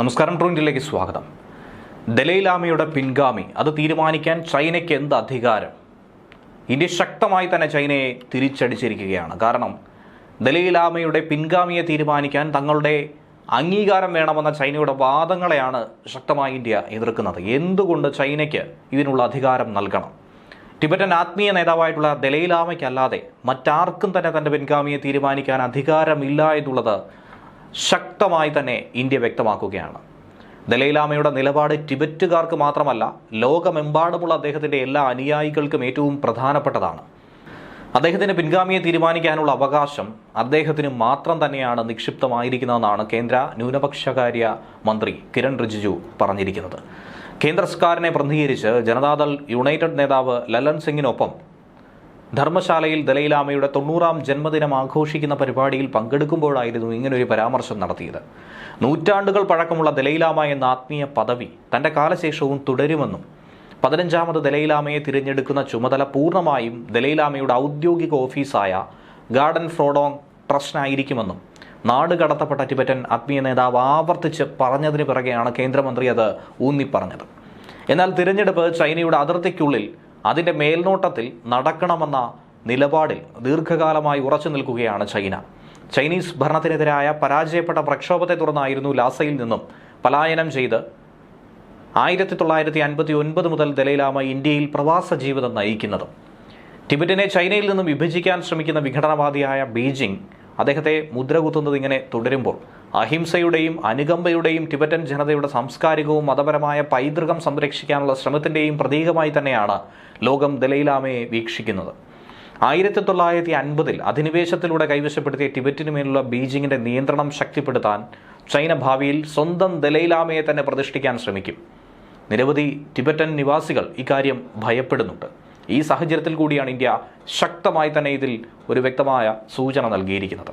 നമസ്കാരം ട്രൂന്റിലേക്ക് സ്വാഗതം. ദലൈലാമയുടെ പിൻഗാമി അത് തീരുമാനിക്കാൻ ചൈനയ്ക്ക് എന്ത് അധികാരം? ഇന്ത്യ ശക്തമായി തന്നെ ചൈനയെ തിരിച്ചടിച്ചിരിക്കുകയാണ്. കാരണം ദലൈലാമയുടെ പിൻഗാമിയെ തീരുമാനിക്കാൻ തങ്ങളുടെ അംഗീകാരം വേണമെന്ന ചൈനയുടെ വാദങ്ങളെയാണ് ശക്തമായി ഇന്ത്യ എതിർക്കുന്നത്. എന്തുകൊണ്ട് ചൈനയ്ക്ക് ഇതിനുള്ള അധികാരം നൽകണം? ടിബറ്റൻ ആത്മീയ നേതാവായിട്ടുള്ള ദലൈലാമയ്ക്കല്ലാതെ മറ്റാർക്കും തന്നെ തന്റെ പിൻഗാമിയെ തീരുമാനിക്കാൻ അധികാരമില്ല എന്നുള്ളത് ശക്തമായി തന്നെ ഇന്ത്യ വ്യക്തമാക്കുകയാണ്. ദലൈലാമയുടെ നിലപാട് ടിബറ്റുകാർക്ക് മാത്രമല്ല ലോകമെമ്പാടുമുള്ള അദ്ദേഹത്തിന്റെ എല്ലാ അനുയായികൾക്കും ഏറ്റവും പ്രധാനപ്പെട്ടതാണ്. അദ്ദേഹത്തിന് പിൻഗാമിയെ തീരുമാനിക്കാനുള്ള അവകാശം അദ്ദേഹത്തിന് മാത്രം തന്നെയാണ് നിക്ഷിപ്തമായിരിക്കുന്നതെന്നാണ് കേന്ദ്ര ന്യൂനപക്ഷകാര്യ മന്ത്രി കിരൺ റിജിജു പറഞ്ഞിരിക്കുന്നത്. കേന്ദ്ര സർക്കാരിനെ പ്രതിനിധീകരിച്ച് ജനതാദൾ യുണൈറ്റഡ് നേതാവ് ലലൻ സിംഗിനൊപ്പം ധർമ്മശാലയിൽ ദലൈലാമയുടെ തൊണ്ണൂറാം ജന്മദിനം ആഘോഷിക്കുന്ന പരിപാടിയിൽ പങ്കെടുക്കുമ്പോഴായിരുന്നു ഇങ്ങനൊരു പരാമർശം നടത്തിയത്. നൂറ്റാണ്ടുകൾ പഴക്കമുള്ള ദലൈലാമ എന്ന ആത്മീയ പദവി തന്റെ കാലശേഷവും തുടരുമെന്നും പതിനഞ്ചാമത് ദലൈലാമയെ തിരഞ്ഞെടുക്കുന്ന ചുമതല പൂർണമായും ദലൈലാമയുടെ ഔദ്യോഗിക ഓഫീസായ ഗാർഡൻ ഫ്രോഡോങ് ട്രസ്റ്റിനായിരിക്കുമെന്നും നാട് കടത്തപ്പെട്ട ടിബറ്റൻ ആത്മീയ നേതാവ് ആവർത്തിച്ച് പറഞ്ഞതിന് പിറകെയാണ് കേന്ദ്രമന്ത്രി അത് ഊന്നിപ്പറഞ്ഞത്. എന്നാൽ തിരഞ്ഞെടുപ്പ് ചൈനയുടെ അതിർത്തിക്കുള്ളിൽ അതിന്റെ മേൽനോട്ടത്തിൽ നടക്കണമെന്ന നിലപാടിൽ ദീർഘകാലമായി ഉറച്ചു നിൽക്കുകയാണ് ചൈന. ചൈനീസ് ഭരണത്തിനെതിരായ പരാജയപ്പെട്ട പ്രക്ഷോഭത്തെ തുടർന്നായിരുന്നു ലാസയിൽ നിന്നും പലായനം ചെയ്ത് ആയിരത്തി തൊള്ളായിരത്തി അൻപത്തി ഒൻപത് മുതൽ ദലൈലാമ ഇന്ത്യയിൽ പ്രവാസ ജീവിതം നയിക്കുന്നത്. ടിബറ്റിനെ ചൈനയിൽ നിന്നും വിഭജിക്കാൻ ശ്രമിക്കുന്ന വിഘടനവാദിയായ ബീജിംഗ് അദ്ദേഹത്തെ മുദ്ര കുത്തുന്നത് ഇങ്ങനെ തുടരുമ്പോൾ അഹിംസയുടെയും അനുകമ്പയുടെയും ടിബറ്റൻ ജനതയുടെ സാംസ്കാരികവും മതപരമായ പൈതൃകം സംരക്ഷിക്കാനുള്ള ശ്രമത്തിന്റെയും പ്രതീകമായി തന്നെയാണ് ലോകം ദലൈലാമയെ വീക്ഷിക്കുന്നത്. ആയിരത്തി തൊള്ളായിരത്തി അൻപതിൽ അധിനിവേശത്തിലൂടെ കൈവശപ്പെടുത്തിയ ടിബറ്റിന് മേലുള്ള ബീജിങ്ങിന്റെ നിയന്ത്രണം ശക്തിപ്പെടുത്താൻ ചൈന ഭാവിയിൽ സ്വന്തം ദലൈലാമയെ തന്നെ പ്രതിഷ്ഠിക്കാൻ ശ്രമിക്കും. നിരവധി ടിബറ്റൻ നിവാസികൾ ഇക്കാര്യം ഭയപ്പെടുന്നുണ്ട്. ഈ സാഹചര്യത്തിൽ കൂടിയാണ് ഇന്ത്യ ശക്തമായി തന്നെ ഇതിൽ ഒരു വ്യക്തമായ സൂചന നൽകിയിരിക്കുന്നത്.